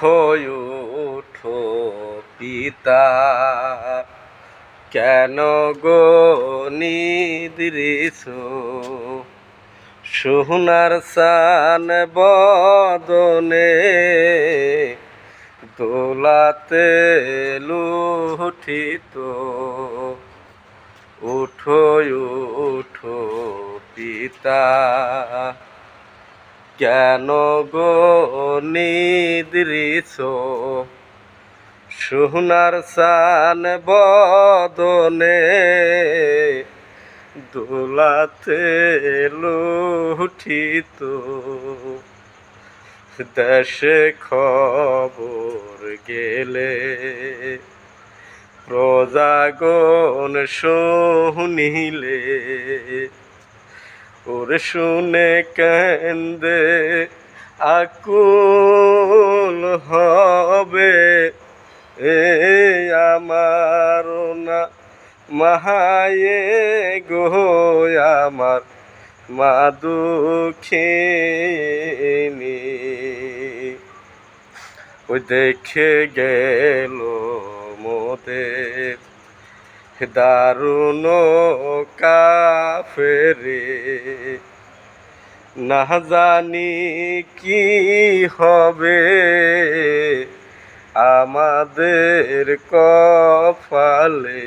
উঠো উঠো পিতা। কেন গো নিদ্রিস সোনার সান বদনে দোলাতে লুঠিত। উঠো উঠো পিতা। কেন গো নিদ্রিস সোনার সান বদনে দোলাতে লুঠিত। দেশে খবর গেলে প্রজাগণ শুনিলে ওরে শুনে কেন্দে আকুল হবে এ আমার না মাহায়ে গো আমার মা দুঃখিনী ওই দেখে গেল মোদের দারুণ কাফেরে। না জানি কি হবে আমাদের কপালে।